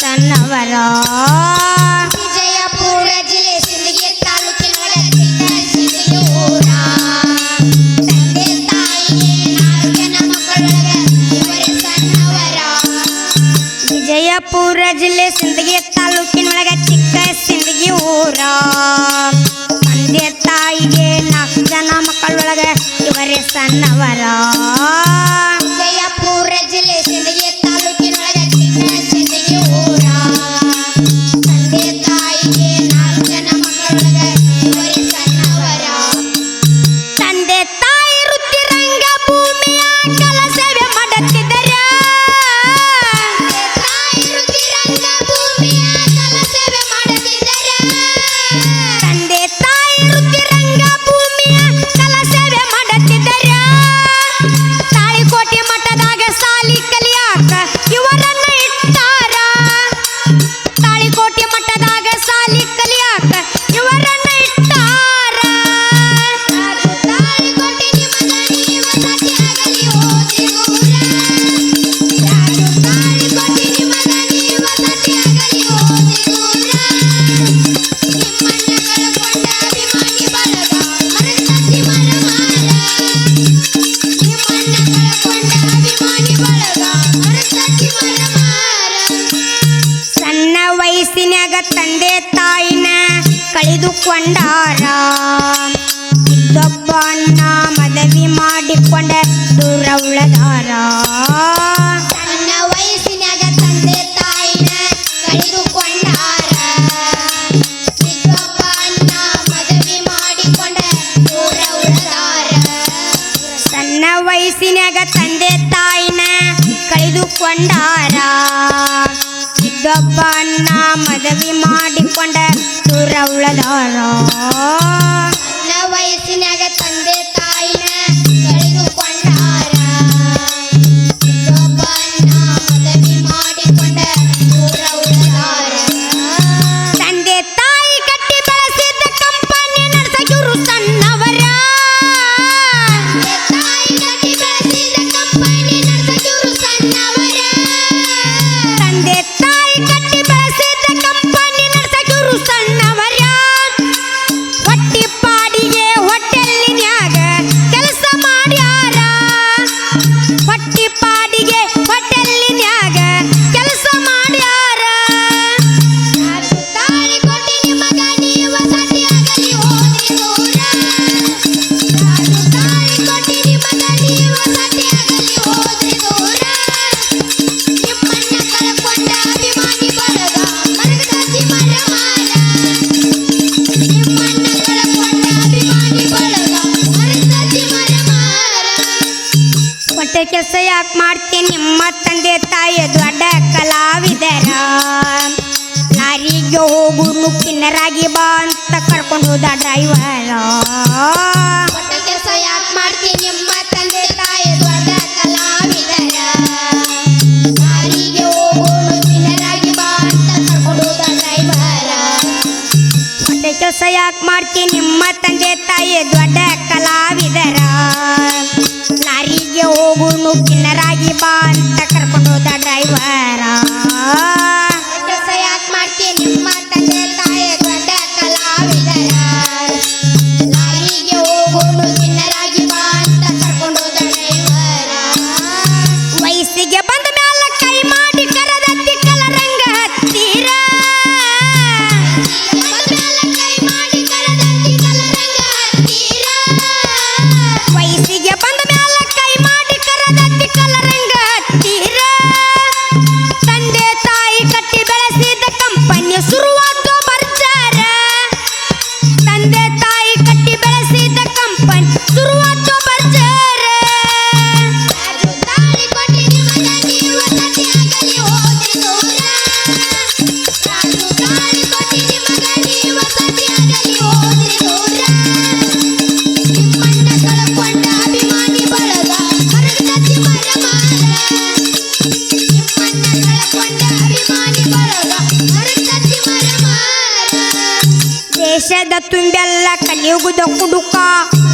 ತನ್ನವರೋ. ವಿಜಯಪುರ ಜಿಲ್ಲೆ ಸಿಂದಗಿ ತಾಲೂಕಿನ ವಿಜಯಪುರ ಜಿಲ್ಲೆ ಸಿಂದಗಿ ತಾಲೂಕಿನೊಳಗೆ ಚಿಕ್ಕ ಸಿಂದಗಿ ಊರ ತಂದೆ ತಾಯಿಗೆ ನಾಲ್ಕು ಜನ ಮಕ್ಕಳೊಳಗೆ ಇವರೇ ಸಣ್ಣವರ கொண்டாரா? ಒಬ್ಬನ್ನ ಮದುವೆ ಮಾಡಿಕೊಂಡ ತುರವಳದಾರ ವಯಸ್ಸಿನಾಗ ತಂದೆ ಕೆಲಸ ಯಾಕೆ ಮಾಡ್ತೀನಿ. ನಿಮ್ಮ ತಂದೆ ತಾಯಿ ದೊಡ್ಡ ಕಲಾವಿದರ ನಾರಿಗೆ ಹೋಗು ನುಕ್ಕಿನರಾಗಿ ಬಾ ಅಂತ ಕರ್ಕೊಂಡು ಹೋದ ಡ್ರೈವರ. Ah. ದೇಶದ ತುಂಬೆಲ್ಲ ಕಲಿಯುಗದ ಕುಡುಕ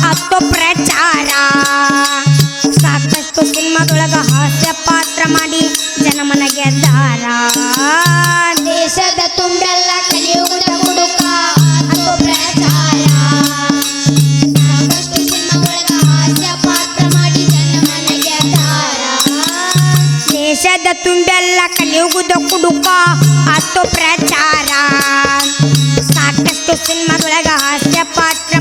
ಅತ್ತು ಪ್ರಚಾರ. ಸಾಕಷ್ಟು ಸಿನಿಮಾದೊಳಗ ಹಾಸ್ಯ ಪಾತ್ರ ಮಾಡಿ ಜನಮನ ಗೆದ್ದಾರ ದೇಶದ ತುಂಬೆಲ್ಲ ಕಲಿಯುಗದ ಕುಡುಕ ಅತ್ತು ಪ್ರಚಾರ. ಸಾಕಷ್ಟು ಹಾಸ್ಯ ಪಾತ್ರ ಮಾಡಿ ಜನಮನ ಗೆದ್ದಾರ ದೇಶದ ತುಂಬೆಲ್ಲ ಕಲಿಯುಗದ ಕುಡುಕ ಅತ್ತು ಪ್ರಚಾರ. सुन्मधुरगाहास्य पात्र